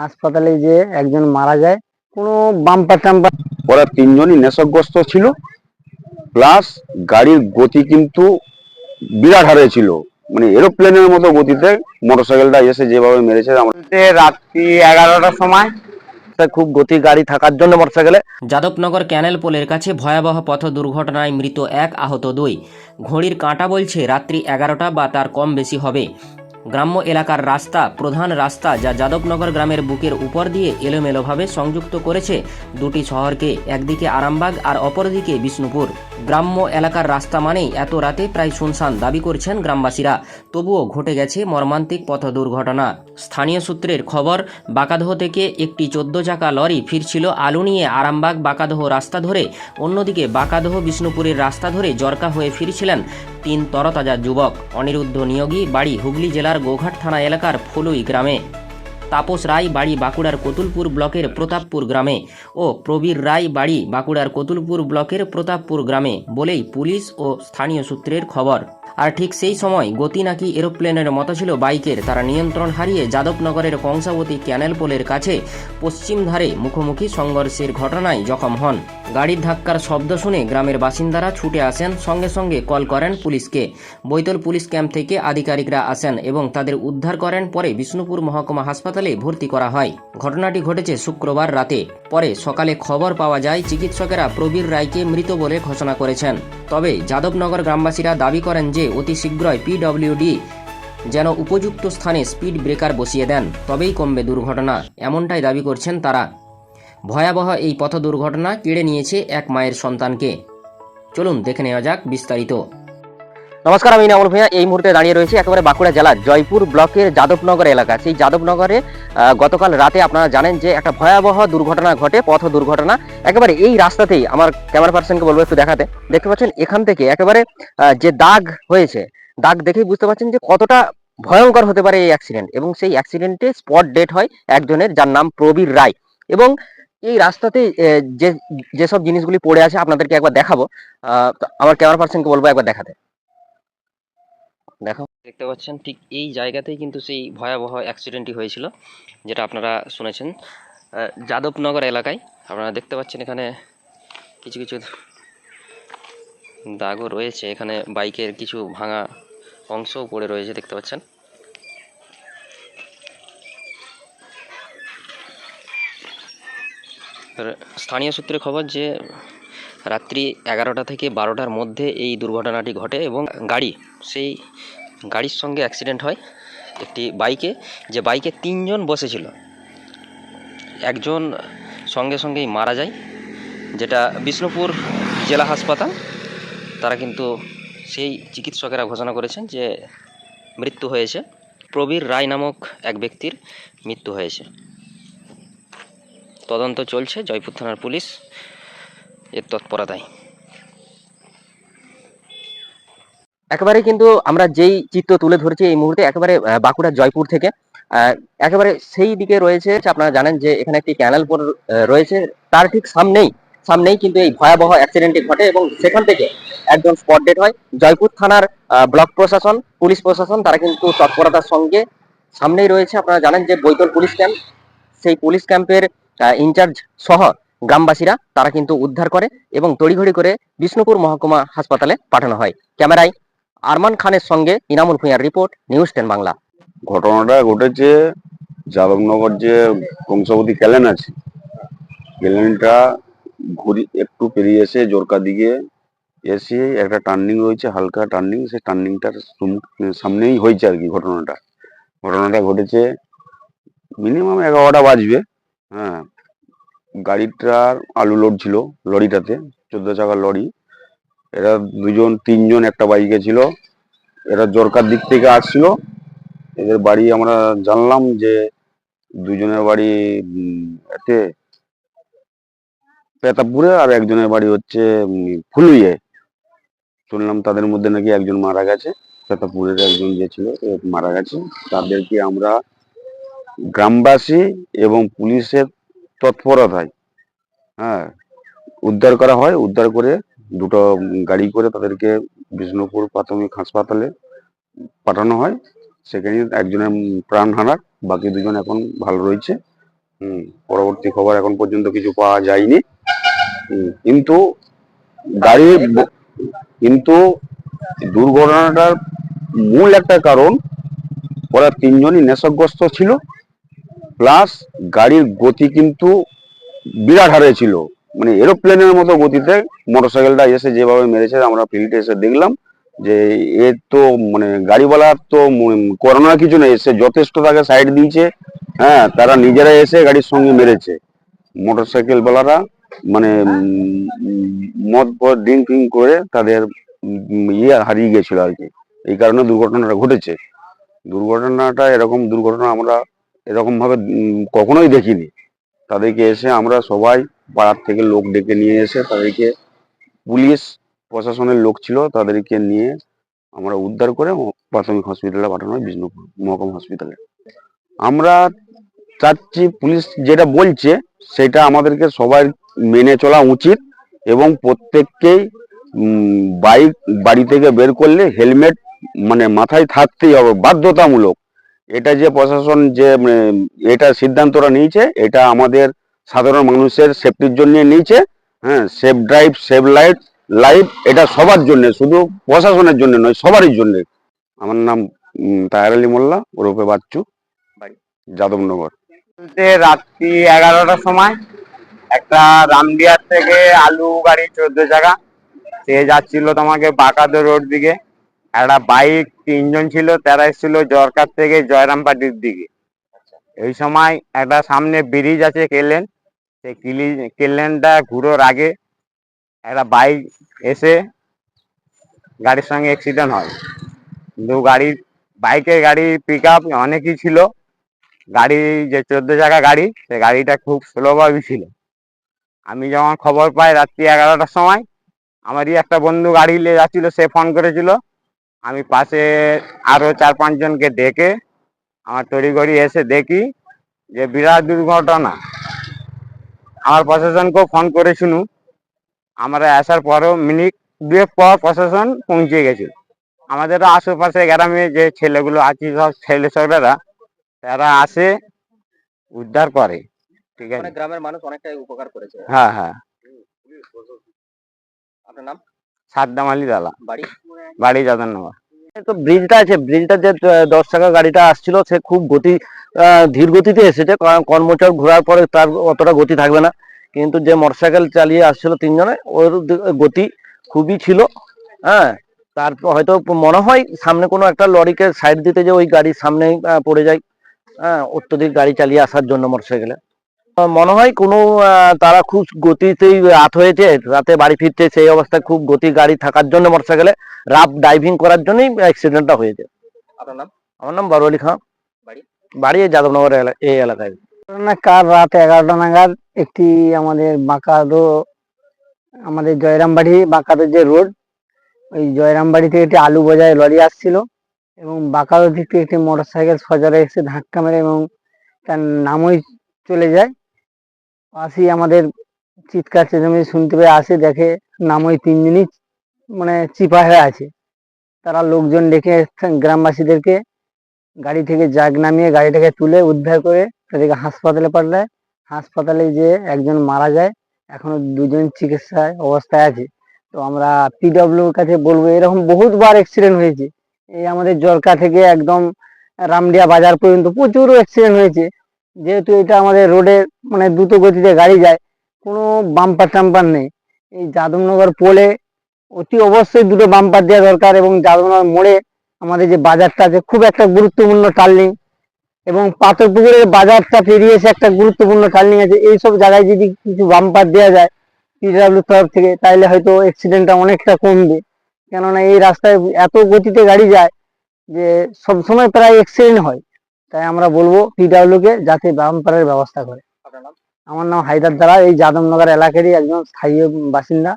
হাসপাতালে যে একজন মারা যায় কোনো বাম্পার টাম্পার ওরা তিনজনই নেশাগ্রস্ত ছিল প্লাস গাড়ির গতি কিন্তু বিরাট হারে ছিল। মানে এরোপ্লেনের মতো গতিতে মোটরসাইকেলটা এসে যেভাবে মেরেছে আমার রাত্রি এগারোটার সময় খুব গতি গাড়ি থাকার জন্য মোটরসাইকেলে যাদবনগর ক্যানেল পোলের কাছে ভয়াবহ পথ দুর্ঘটনায় মৃত এক আহত দুই। ঘড়ির কাঁটা বলছে রাত্রি এগারোটা বা তার কম বেশি হবে। গ্রাম্য এলাকার রাস্তা প্রধান রাস্তা যা যাদবনগর গ্রামের বুকের উপর দিয়ে এলোমেলোভাবে সংযুক্ত করেছে দুটি শহরকে, একদিকে আরামবাগ আর অপরদিকে বিষ্ণুপুর। গ্রাম্য এলাকার রাস্তা মানেই এত রাতে প্রায় শুনশান দাবি করছেন গ্রামবাসীরা। তবুও ঘটে গেছে মর্মান্তিক পথ দুর্ঘটনা। স্থানীয় সূত্রের খবর, বাকাদহ থেকে একটি চোদ্দ চাকা লরি ফিরছিল আলু নিয়ে আরামবাগ বাকাদহ রাস্তা ধরে। অন্যদিকে বাকাদহ বিষ্ণুপুরের রাস্তা ধরে জরকা হয়ে ফিরছিলেন তিন তরতাজা যুবক। অনিরুদ্ধ নিয়োগী বাড়ি হুগলি জেলার গোঘাট থানা এলাকার ফুলুই গ্রামে। তাপস রায় বাড়ি বাঁকুড়ার কতুলপুর ব্লকের প্রতাপপুর গ্রামে ও প্রবীর রায় বাড়ি বাঁকুড়ার কতুলপুর ব্লকের প্রতাপপুর গ্রামে বলেই পুলিশ ও স্থানীয় সূত্রের খবর। আর ঠিক সেই সময় গতি নাকি এরোপ্লেনের মতো ছিল বাইকের, তারা নিয়ন্ত্রণ হারিয়ে যাদবনগরের কংসাবতী ক্যানেল পোলের কাছে পশ্চিম ধারে মুখোমুখি সংঘর্ষের ঘটনায় জখম হন। গাড়ির ধাক্কার শব্দ শুনে গ্রামের বাসিন্দারা ছুটে আসেন, সঙ্গে সঙ্গে কল করেন পুলিশকে। বৈতল পুলিশ ক্যাম্প থেকে আধিকারিকরা আসেন এবং তাদের উদ্ধার করেন পরে বিষ্ণুপুর মহকুমা হাসপাতালে ভর্তি করা হয়। ঘটনাটি ঘটেছে শুক্রবার রাতে। পরে সকালে খবর পাওয়া যায়, চিকিৎসকেরা প্রবীর রায়কে মৃত বলে ঘোষণা করেছেন। তবে যাদবনগর গ্রামবাসীরা দাবি করেন যে, অতি শীঘ্রই পিডব্লিউডি যেন উপযুক্ত স্থানে স্পিড ব্রেকার বসিয়ে দেন। তবেই কমবে দুর্ঘটনা, এমনটাই দাবি করছেন তারা। ভয়াবহ এই পথ দুর্ঘটনা কেড়ে নিয়েছে এক মায়ের সন্তানকে। চলুন দেখে নেওয়া যাক বিস্তারিত। নমস্কার, আমি নামুল ভূঁইয়া। এই মুহূর্তে দাঁড়িয়ে রয়েছে একেবারে বাঁকুড়া জেলার জয়পুর ব্লকের যাদবনগর এলাকা। সেই যাদবনগরে গতকাল রাতে আপনারা জানেন যে একটা ভয়াবহ দুর্ঘটনা ঘটে, পথ দুর্ঘটনা। একেবারে এই রাস্তাতেই আমার ক্যামেরা পার্সনকে বলব একটু দেখাতে। দেখতে পাচ্ছেন, এখান থেকে একেবারে যে দাগ হয়েছে, দাগ দেখেই বুঝতে পারছেন যে কতটা ভয়ঙ্কর হতে পারে এই অ্যাক্সিডেন্ট এবং সেই অ্যাক্সিডেন্টে স্পট ডেট হয় একজনের, যার নাম প্রবীর রায়। এবং এই রাস্তাতে যে, যেসব জিনিসগুলি পড়ে আছে, আপনাদেরকে একবার দেখাবো। আমার ক্যামেরা পার্সনকে বলব একবার দেখাতে। দেখো। দেখতে পাচ্ছেন, ঠিক এই জায়গাতেই কিন্তু সেই ভয়াবহ অ্যাক্সিডেন্টটি হয়েছিল, যেটা আপনারা শুনেছেন। যাদবনগর এলাকায় আপনারা দেখতে পাচ্ছেন এখানে কিছু কিছু দাগও রয়েছে। এখানে বাইকের কিছু ভাঙা অংশও পড়ে রয়েছে, দেখতে পাচ্ছেন। স্থানীয় সূত্রে খবর যে রাত্রি এগারোটা থেকে বারোটার মধ্যে এই দুর্ঘটনাটি ঘটে এবং গাড়ি, সেই গাড়ির সঙ্গে অ্যাক্সিডেন্ট হয় একটি বাইকে যে বাইকে তিনজন বসেছিল। একজন সঙ্গে সঙ্গেই মারা যায়, যেটা বিষ্ণুপুর জেলা হাসপাতাল। তারা কিন্তু সেই চিকিৎসকেরা ঘোষণা করেছেন যে মৃত্যু হয়েছে। প্রবীর রায় নামক এক ব্যক্তির মৃত্যু হয়েছে। তদন্ত চলছে, জয়পুর থানার পুলিশ। এর তৎপরতায় একেবারে কিন্তু আমরা যেই চিত্র তুলে ধরেছি এই মুহূর্তে একেবারে বাঁকুড়া জয়পুর থেকে। একেবারে সেই দিকে রয়েছে আপনারা জানেন যে এখানে একটি ক্যানেল রয়েছে। তার ঠিক সামনেই সামনেই কিন্তু এই ভয়াবহ অ্যাক্সিডেন্টটি ঘটে এবং সেখান থেকে একজন স্পট ডেট হয়। জয়পুর থানার ব্লক প্রশাসন, পুলিশ প্রশাসন, তারা কিন্তু তৎপরতার সঙ্গে সামনেই রয়েছে। আপনারা জানেন যে বৈতল পুলিশ ক্যাম্প সেই পুলিশ ক্যাম্পের ইনচার্জ সহ গ্রামবাসীরা তারা কিন্তু উদ্ধার করে এবং তড়িঘড়ি করে বিষ্ণুপুর মহকুমা হাসপাতালে পাঠানো হয়। ক্যামেরায় আরমান খানের সঙ্গে ইনামুল ভূঁইয়ার রিপোর্ট, নিউজ টেন বাংলা। ঘটনাটা ঘটেছে যাদবনগর যে কংসাবতী ক্যালেন আছে। ক্যালেনটা ঘুরি একটু পেরিয়ে এসে জোরকা দিকে এসে একটা টার্নিং রয়েছে, হালকা টার্নিং সেই টার্নিংটার সামনেই হয়েছে আর কি ঘটনাটা। ঘটনাটা ঘটেছে মিনিমাম এগারোটা বাজবে হ্যাঁ। গাড়িটার আলু লোড ছিল লরিটাতে, চোদ্দ চাকার লরি। এরা দুজন, তিনজন একটা বাইকে ছিল। এরা জোরকার দিক থেকে আসছিল। এদের বাড়ি আমরা জানলাম যে দুজনের বাড়ি এতে পেতাপুরে আর একজনের বাড়ি হচ্ছে ফুলুইয়ে। শুনলাম তাদের মধ্যে নাকি একজন মারা গেছে। পেতাপুরের একজন যে ছিল মারা গেছে। তাদেরকে আমরা গ্রামবাসী এবং পুলিশের তৎপরতায়। হ্যাঁ উদ্ধার করা হয়, উদ্ধার করে দুটো গাড়ি করে তাদেরকে বিষ্ণুপুর প্রাথমিক হাসপাতালে পাঠানো হয়। সেখানে একজনের প্রাণ হারার বাকি দুজন এখন ভালো রয়েছে। পরবর্তী খবর এখন পর্যন্ত কিছু পাওয়া যায়নি। কিন্তু গাড়ি কিন্তু দুর্ঘটনাটার মূল একটা কারণ, ওরা তিনজনই নেশাগ্রস্ত ছিল। প্লাস গাড়ির গতি কিন্তু বিরাট হারে ছিল। মানে এরোপ্লেনের মতো গতিতে মোটরসাইকেলটা এসে যেভাবে মেরেছে, আমরা ফিল্ডে এসে দেখলাম যে এ তো মানে গাড়িওয়ালার তো করোনার কিছু নেই এসে যথেষ্ট তাকে সাইড দিয়েছে। হ্যাঁ তারা নিজেরা এসে গাড়ির সঙ্গে মেরেছে। মোটরসাইকেল ওয়ালারা মানে মদ ফদ ড্রিঙ্ক ফিঙ্ক করে তাদের ইয়ে হারিয়ে গেছিল আর কি। এই কারণে দুর্ঘটনাটা ঘটেছে। দুর্ঘটনাটা এরকম দুর্ঘটনা আমরা এরকম ভাবে কখনোই দেখিনি। তাদেরকে এসে আমরা সবাই পাড়ার থেকে লোক ডেকে নিয়ে এসে তাদেরকে পুলিশ প্রশাসনের লোক ছিল, তাদেরকে নিয়ে আমরা উদ্ধার করে প্রাথমিক হসপিটালে পাঠানো হয়, বিষ্ণুপুর মহকুমা হসপিটালে। আমরা চাচ্ছি পুলিশ যেটা বলছে, সেটা আমাদেরকে সবাই মেনে চলা উচিত এবং প্রত্যেককেই বাইক, বাড়ি থেকে বের করলে হেলমেট মানে মাথায় থাকতেই হবে, বাধ্যতামূলক। এটা যে প্রশাসন যে এটা সিদ্ধান্তটা নিয়েছে এটা আমাদের সাধারণ মানুষের সেফটির জন্য নিয়েছে হ্যাঁ safe drive safe light life এটা সবার জন্য শুধু প্রশাসনের জন্য নয় সবারই জন্য। আমার নাম তাহের আলী মোল্লা ওরফে বাচ্চু? যাদবনগর। রাত্রি এগারোটার সময় একটা রামদিয়ার থেকে আলু গাড়ি চোদ্দ জায়গা সে যাচ্ছিল তোমাকে বাঁকাদো রোড দিকে। একটা বাইক, তিনজন ছিল, তারা এসেছিল জরকার থেকে জয়রামপাটির দিকে। এই সময় একটা সামনে ব্রিজ আছে কেলেন, সেই কিলি, কেলেনটা ঘুরোর আগে একটা বাইক এসে গাড়ির সঙ্গে অ্যাক্সিডেন্ট হয়। কিন্তু গাড়ির, বাইকের গাড়ি পিক আপ অনেকই ছিল। গাড়ি, যে চোদ্দ চাকা গাড়ি সে গাড়িটা খুব স্লোভাবে ছিল। আমি যখন খবর পাই রাত্রি এগারোটার সময়, আমারই একটা বন্ধু গাড়ি নিয়ে যাচ্ছিল, সে ফোন করেছিল আমি পাশে আরও চার পাঁচজনকে ডেকে আমার তড়িঘড়ি এসে দেখি যে বিরাট দুর্ঘটনা। আমার প্রশাসনকেও ফোন করে শুনু। আমরা আসার পরও মিনিট দুয়েক পর প্রশাসন পৌঁছে গেছিল আমাদের আশেপাশে গ্রামে যে ছেলেগুলো আছে সব ছেলে ছোটরা তারা আসে উদ্ধার করে। ঠিক আছে? মানে গ্রামের মানুষ অনেকটাই উপকার করেছে। হ্যাঁ হ্যাঁ। আপনার নাম? সাদ্দাম আলী দালা বাড়ি? বাড়ি যাদের নেওয়া তো ব্রিজটা আছে ব্রিজটা যে দশ টাকা গাড়িটা আসছিল সে খুব গতি ধীর গতিতে এসেছে কারণ কর্মচার ঘোরার পরে তার অতটা গতি থাকবে না। কিন্তু যে মোটরসাইকেল চালিয়ে আসছিল তিনজনে ওর গতি খুবই ছিল হ্যাঁ। তারপর হয়তো মনে হয় সামনে কোনো একটা লরিকে সাইড দিতে যে ওই গাড়ির সামনেই আহ, পড়ে যায় হ্যাঁ অত্যধিক গাড়ি চালিয়ে আসার জন্য মোটরসাইকেলে মনে হয় কোনো তারা খুব গতিতেই রাত হয়েছে রাতে বাড়ি ফিরছে সেই অবস্থায় খুব গতি গাড়ি থাকার জন্য মোটরসাইকেলে রাফ ড্রাইভিং করার জন্যই অ্যাক্সিডেন্টটা হয়েছে। আপনার নাম? আমার নাম বারুয়ালি খান বাড়ি? যাদবনগর এলা- এই এলাকায়। কাল রাত এগারোটা নাগাদ একটি আমাদের বাঁকাদো আমাদের জয়রামবাড়ি বাঁকাদো যে রোড ওই জয়রামবাড়ি থেকে একটি আলু বোঝায় লরি আসছিল এবং বাঁকাদো দিক থেকে একটি মোটর সাইকেল সজরে এসে ধাক্কা মেরে এবং তার নামই চলে যায়। পাশেই আমাদের চিৎকার চেঁচামেচি শুনতে পেয়ে আসে, দেখে নামই তিনজনই মানে চিপা হয়ে আছে। তারা লোকজন ডেকে গ্রামবাসীদেরকে, গাড়ি থেকে জাগ নামিয়ে গাড়িটাকে তুলে উদ্ধার করে তাদেরকে হাসপাতালে পাঠায়। হাসপাতালে যে একজন মারা যায়, এখনও দুজন চিকিৎসায় অবস্থায় আছে। তো আমরা পিডব্লিউর কাছে বলব, এরকম বহুতবার অ্যাক্সিডেন্ট হয়েছে। এই আমাদের জলকা থেকে একদম রামডিয়া বাজার পর্যন্ত প্রচুর অ্যাক্সিডেন্ট হয়েছে। যেহেতু এটা আমাদের রোডে মানে দ্রুত গতিতে গাড়ি যায়, কোনো বাম্পার টাম্পার নেই। এই যাদবনগর পোলে অতি অবশ্যই দুটো বাম্পার দেওয়া দরকার এবং যাদবনগর মোড়ে আমাদের যে বাজারটা আছে, খুব একটা গুরুত্বপূর্ণ টার্নিং এবং পাথরপুকুরের বাজারটা পেরিয়ে এসে একটা গুরুত্বপূর্ণ টার্নিং আছে। এইসব জায়গায় যদি কিছু বাম্পার দেওয়া যায় পিডাব্লিউ তরফ থেকে তাহলে হয়তো অ্যাক্সিডেন্টটা অনেকটা কমবে। কেননা এই রাস্তায় এত গতিতে গাড়ি যায় যে সবসময় প্রায় অ্যাক্সিডেন্ট হয়। তাই আমরা বলব পিডাব্লিউ কে যাতে বাম্পারের ব্যবস্থা করে। আমার নাম হায়দার দ্বারা এই যাদবনগর এলাকারই একজন স্থায়ী বাসিন্দা।